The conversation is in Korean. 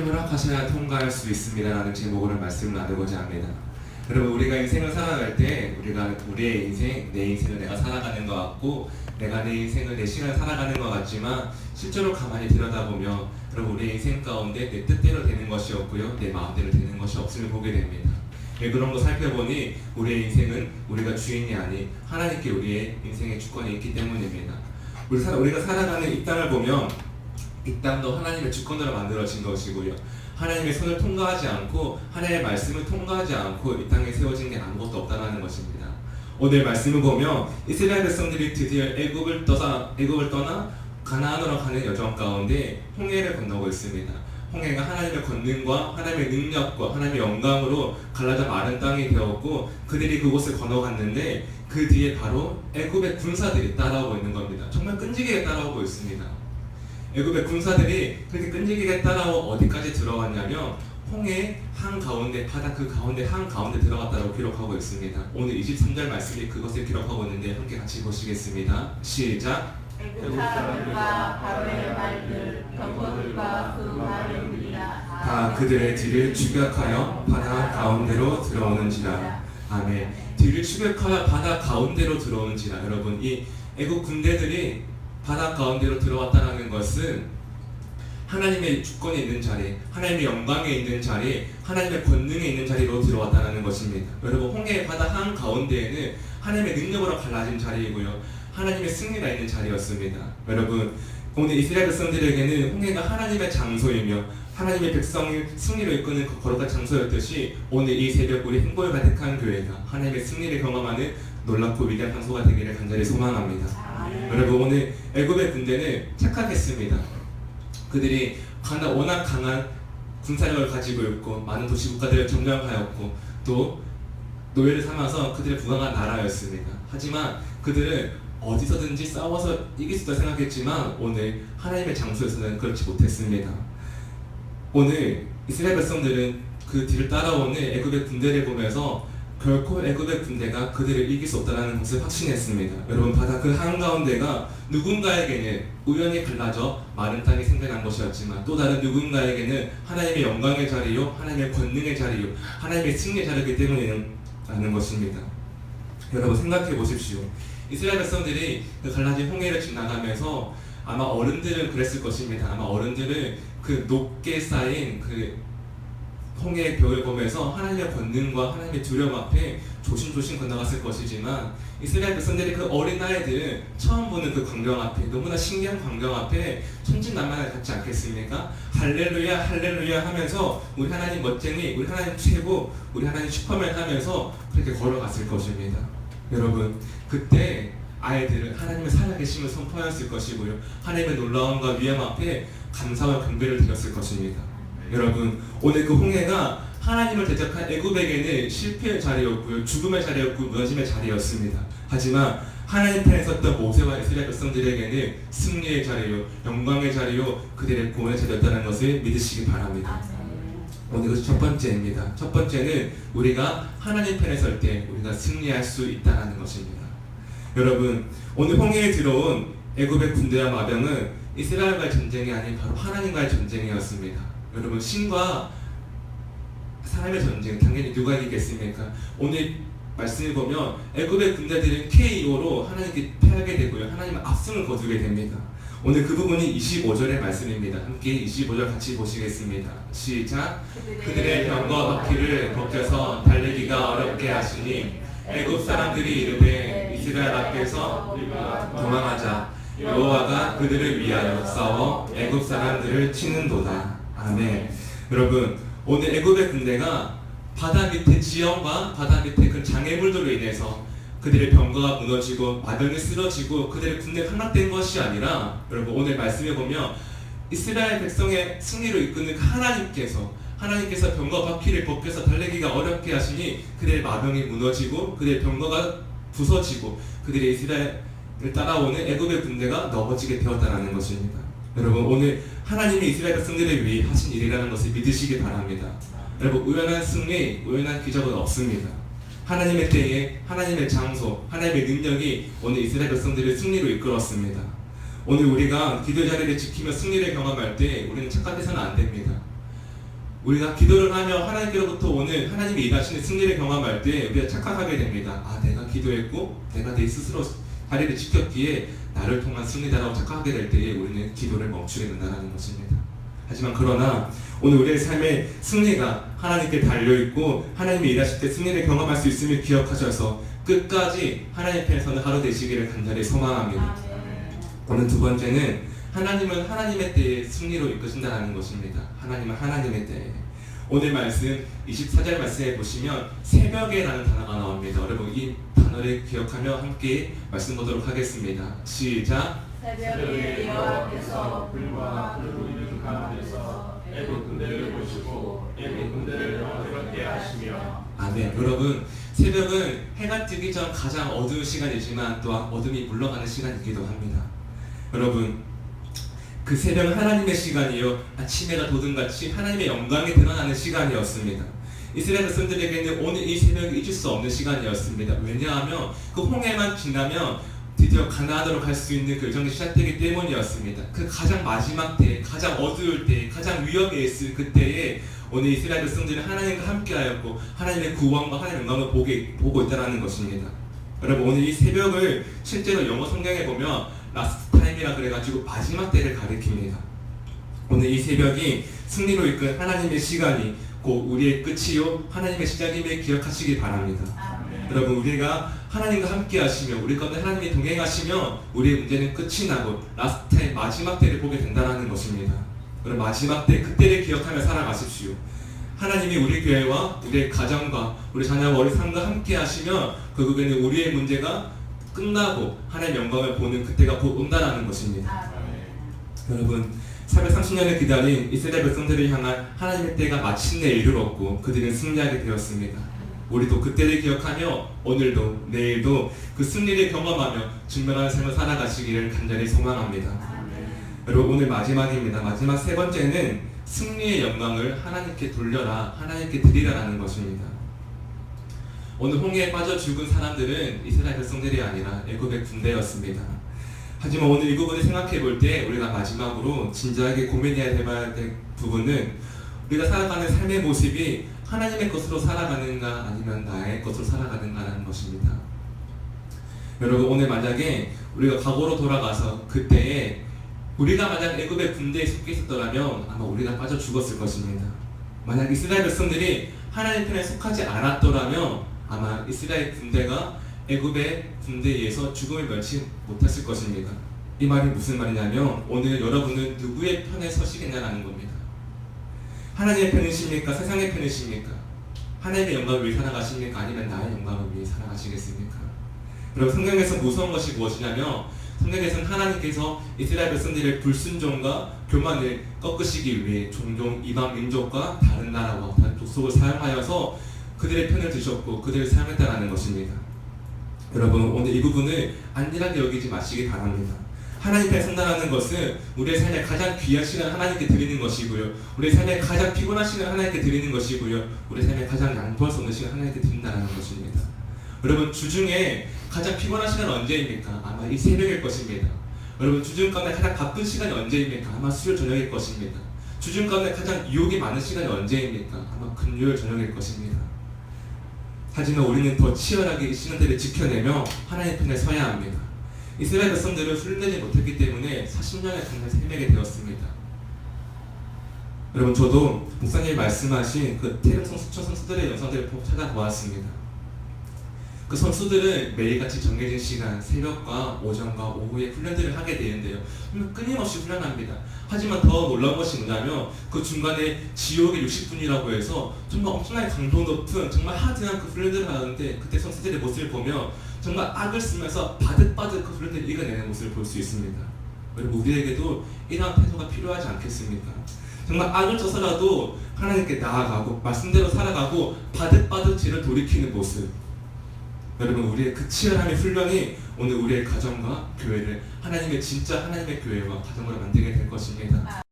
하나님이 허락하셔야 통과할 수 있습니다라는 제목으로 말씀을 나누고자 합니다. 여러분 우리가 인생을 살아갈 때 우리가 우리의 인생 내 인생을 내가 살아가는 것 같고 내가 내 인생을 내 시간을 살아가는 것 같지만 실제로 가만히 들여다보면 여러분 우리의 인생 가운데 내 뜻대로 되는 것이 없고요 내 마음대로 되는 것이 없음을 보게 됩니다. 예, 그런 거 살펴보니 우리의 인생은 우리가 주인이 아닌 하나님께 우리의 인생의 주권이 있기 때문입니다. 우리 사, 우리가 살아가는 이 땅을 보면 이 땅도 하나님의 주권으로 만들어진 것이고요. 하나님의 손을 통과하지 않고 하나님의 말씀을 통과하지 않고 이 땅에 세워진 게 아무것도 없다는 것입니다. 오늘 말씀을 보면 이스라엘 백성들이 드디어 애굽을 떠나 애굽을 떠나 가나안으로 가는 여정 가운데 홍해를 건너고 있습니다. 홍해가 하나님의 권능과 하나님의 능력과 하나님의 영광으로 갈라져 마른 땅이 되었고 그들이 그곳을 건너갔는데 그 뒤에 바로 애굽의 군사들이 따라오고 있는 겁니다. 정말 끈질기게 따라오고 있습니다. 애굽의 군사들이 그렇게 끈질기게 따라오 어디까지 들어갔냐면 홍해 한 가운데 바다 그 가운데 한 가운데 들어갔다고 기록하고 있습니다. 오늘 23절 말씀이 그것을 기록하고 있는데 함께 같이 보시겠습니다. 시작. 애굽 사람들과 바로의 말들 병거들과 그 말을 우리라 다 그들의 뒤를 추격하여 바다 가운데로 들어오는지라. 아멘. 뒤를 추격하여 바다 가운데로 들어오는지라. 여러분 이 애국 군대들이 바다 가운데로 들어왔다는 것은 하나님의 주권이 있는 자리, 하나님의 영광에 있는 자리, 하나님의 권능에 있는 자리로 들어왔다는 것입니다. 여러분 홍해의 바다 한 가운데에는 하나님의 능력으로 갈라진 자리이고요. 하나님의 승리가 있는 자리였습니다. 여러분 오늘 이스라엘 백성들에게는 홍해가 하나님의 장소이며 하나님의 백성이 승리로 이끄는 그 거룩한 장소였듯이 오늘 이 새벽 우리 행복을 가득한 교회가 하나님의 승리를 경험하는 놀랍고 위대한 장소가 되기를 간절히 소망합니다. 여러분 오늘 애굽의 군대는 착각했습니다. 그들이 워낙 강한 군사력을 가지고 있고 많은 도시 국가들을 점령하였고 또 노예를 삼아서 그들의 부강한 나라였습니다. 하지만 그들은 어디서든지 싸워서 이길 수 있다 생각했지만 오늘 하나님의 장소에서는 그렇지 못했습니다. 오늘 이스라엘 백성들은 그 뒤를 따라오는 애굽의 군대를 보면서 결코 애굽의 군대가 그들을 이길 수 없다는 것을 확신했습니다. 여러분 바다 그 한가운데가 누군가에게는 우연히 갈라져 마른 땅이 생겨난 것이었지만 또 다른 누군가에게는 하나님의 영광의 자리요 하나님의 권능의 자리요 하나님의 승리의 자리이기 때문이라는 것입니다. 여러분 생각해 보십시오. 이스라엘 백성들이 그 갈라진 홍해를 지나가면서 아마 어른들은 그랬을 것입니다. 아마 어른들은 그 높게 쌓인 그 홍해의 벽을 보면서 하나님의 권능과 하나님의 두려움 앞에 조심조심 건너갔을 것이지만 이스라엘 백성들이 그 어린 아이들은 처음 보는 그 광경 앞에 너무나 신기한 광경 앞에 천진난만을 갖지 않겠습니까? 할렐루야 할렐루야 하면서 우리 하나님 멋쟁이 우리 하나님 최고 우리 하나님 슈퍼맨 하면서 그렇게 걸어갔을 것입니다. 여러분 그때 아이들은 하나님의 살아계심을 선포하였을 것이고요 하나님의 놀라움과 위엄 앞에 감사와 경배를 드렸을 것입니다. 여러분 오늘 그 홍해가 하나님을 대적한 애굽에게는 실패의 자리였고요 죽음의 자리였고 무너짐의 자리였습니다. 하지만 하나님 편에 섰던 모세와 이스라엘 백성들에게는 승리의 자리요 영광의 자리요 그들의 구원의 자리였다는 것을 믿으시기 바랍니다. 오늘 이것이 첫 번째입니다. 첫 번째는 우리가 하나님 편에 설 때 우리가 승리할 수 있다는 것입니다. 여러분 오늘 홍해에 들어온 애굽의 군대와 마병은 이스라엘과의 전쟁이 아닌 바로 하나님과의 전쟁이었습니다. 여러분 신과 사람의 전쟁 당연히 누가 이기겠습니까? 오늘 말씀을 보면 애굽의 군대들은 KO로 하나님께 패하게 되고요. 하나님은 압승을 거두게 됩니다. 오늘 그 부분이 25절의 말씀입니다. 함께 25절 같이 보시겠습니다. 시작. 그들의 병과 바퀴를 벗겨서 달리기가 어렵게 하시니 애굽 사람들이 이르되 이스라엘 앞에서 도망하자 여호와가 그들을 위하여 싸워 애굽 사람들을 치는도다. 아멘. 여러분 오늘 애굽의 군대가 바다 밑에 지형과 바다 밑에 그 장애물들로 인해서 그들의 병거가 무너지고 마병이 쓰러지고 그들의 군대가 함락된 것이 아니라 여러분 오늘 말씀에 보면 이스라엘 백성의 승리로 이끄는 그 하나님께서 하나님께서 병거 바퀴를 벗겨서 달리기가 어렵게 하시니 그들의 마병이 무너지고 그들의 병거가 부서지고 그들의 이스라엘을 따라오는 애굽의 군대가 넘어지게 되었다는 것입니다. 여러분 오늘 하나님이 이스라엘 백성들을 위해 하신 일이라는 것을 믿으시기 바랍니다. 여러분 우연한 승리, 우연한 기적은 없습니다. 하나님의 때에 하나님의 장소, 하나님의 능력이 오늘 이스라엘 백성들을 승리로 이끌었습니다. 오늘 우리가 기도 자리를 지키며 승리를 경험할 때 우리는 착각해서는 안 됩니다. 우리가 기도를 하며 하나님께로부터 오는 하나님이 일하시는 승리를 경험할 때 우리가 착각하게 됩니다. 아, 내가 기도했고 내가 내 스스로 자리를 지켰기에 나를 통한 승리다라고 착각하게 될 때에 우리는 기도를 멈추게 된다는 것입니다. 하지만 그러나 오늘 우리의 삶의 승리가 하나님께 달려 있고 하나님이 일하실 때 승리를 경험할 수 있음을 기억하셔서 끝까지 하나님 편에서는 하루 되시기를 간절히 소망합니다. 오늘 두 번째는 하나님은 하나님의 때에 승리로 이끄신다는 것입니다. 하나님은 하나님의 때에. 오늘 말씀 24절 말씀에 보시면 새벽에라는 단어가 나옵니다. 여러분 이 단어를 기억하며 함께 말씀 보도록 하겠습니다. 시작. 새벽에 여호와께서 불과 그 가운데서 애굽 군대를 보시고 애굽 군대를 어렵게 하시며 아멘. 여러분 새벽은 해가 뜨기 전 가장 어두운 시간이지만 또한 어둠이 물러가는 시간이기도 합니다. 여러분 그 새벽은 하나님의 시간이요 아침해가 돋은같이 하나님의 영광이 드러나는 시간이었습니다. 이스라엘 백성들에게는 오늘 이 새벽이 잊을 수 없는 시간이었습니다. 왜냐하면 그 홍해만 지나면 드디어 가나안으로 갈 수 있는 그 여정이 시작되기 때문이었습니다. 그 가장 마지막 때, 가장 어두울 때, 가장 위험에 있을 그때에 오늘 이스라엘 백성들은 하나님과 함께하였고 하나님의 구원과 하나님의 영광을 보게, 보고 있다는 것입니다. 여러분 오늘 이 새벽을 실제로 영어 성경에 보면 라스트 타임이라 그래가지고 마지막 때를 가리킵니다. 오늘 이 새벽이 승리로 이끈 하나님의 시간이 곧 우리의 끝이요 하나님의 시작임을 기억하시기 바랍니다. 아멘. 여러분 우리가 하나님과 함께 하시며 우리 가운데 하나님이 동행하시며 우리의 문제는 끝이 나고 라스트 마지막 때를 보게 된다는 것입니다. 여러분 마지막 때 그때를 기억하며 살아가십시오. 하나님이 우리 교회와 우리의 가정과 우리 자녀와 우리 삶과 함께 하시며 결국에는 우리의 문제가 끝나고 하나님의 영광을 보는 그때가 곧 온다라는 것입니다. 아멘. 여러분 430년을 기다린 이스라엘 백성들을 향한 하나님의 때가 마침내 이르렀고 그들은 승리하게 되었습니다. 우리도 그때를 기억하며 오늘도 내일도 그 승리를 경험하며 증명하는 삶을 살아가시기를 간절히 소망합니다. 여러분 오늘 마지막입니다. 마지막 세 번째는 승리의 영광을 하나님께 돌려라, 하나님께 드리라라는 것입니다. 오늘 홍해에 빠져 죽은 사람들은 이스라엘 백성들이 아니라 애굽의 군대였습니다. 하지만 오늘 이 부분을 생각해 볼 때 우리가 마지막으로 진지하게 고민해야 될 부분은 우리가 살아가는 삶의 모습이 하나님의 것으로 살아가는가 아니면 나의 것으로 살아가는가라는 것입니다. 여러분 오늘 만약에 우리가 과거로 돌아가서 그때에 우리가 만약 애굽의 군대에 속해 있었더라면 아마 우리가 빠져 죽었을 것입니다. 만약 이스라엘 백성들이 하나님 편에 속하지 않았더라면 아마 이스라엘 군대가 애굽의 군대에 의해서 죽음을 면치 못했을 것입니다. 이 말이 무슨 말이냐면 오늘 여러분은 누구의 편에 서시겠냐라는 겁니다. 하나님의 편이십니까? 세상의 편이십니까? 하나님의 영광을 위해 살아가십니까? 아니면 나의 영광을 위해 살아가시겠습니까? 여러분 성경에서 무서운 것이 무엇이냐면 성경에서는 하나님께서 이스라엘 백성들의 불순종과 교만을 꺾으시기 위해 종종 이방 민족과 다른 나라와 다른 족속을 사용하여서 그들의 편을 드셨고 그들을 사용했다는 것입니다. 여러분 오늘 이 부분을 안일하게 여기지 마시기 바랍니다. 하나님 편에 선다라는 것은 우리의 삶에 가장 귀한 시간을 하나님께 드리는 것이고요. 우리의 삶에 가장 피곤한 시간을 하나님께 드리는 것이고요. 우리의 삶에 가장 양보할 수 없는 시간을 하나님께 드린다는 것입니다. 여러분 주중에 가장 피곤한 시간은 언제입니까? 아마 이 새벽일 것입니다. 여러분 주중 가운데 가장 바쁜 시간이 언제입니까? 아마 수요일 저녁일 것입니다. 주중 가운데 가장 유혹이 많은 시간이 언제입니까? 아마 금요일 저녁일 것입니다. 하지만 우리는 더 치열하게 이 시간들을 지켜내며 하나님 편에 서야 합니다. 이스라엘 백성들을 훈련되지 못했기 때문에 40년의 정말 헤매게 되었습니다. 여러분 저도 목사님 말씀하신 그 태릉성 수천 선수들의 영상들을 찾아보았습니다. 그 선수들은 매일같이 정해진 시간, 새벽과 오전과 오후에 훈련들을 하게 되는데요. 끊임없이 훈련합니다. 하지만 더 놀라운 것이 뭐냐면 그 중간에 지옥의 60분이라고 해서 정말 엄청나게 강도 높은 정말 하드한 그 훈련들을 하는데 그때 선수들의 모습을 보면 정말 악을 쓰면서 바득바득 그 훈련들을 이겨내는 모습을 볼 수 있습니다. 여러분 우리에게도 이러한 태도가 필요하지 않겠습니까? 정말 악을 져서라도 하나님께 나아가고 말씀대로 살아가고 바득바득 죄를 돌이키는 모습 여러분 우리의 그 치열함의 훈련이 오늘 우리의 가정과 교회를 하나님의 진짜 하나님의 교회와 가정으로 만들게 될 것입니다.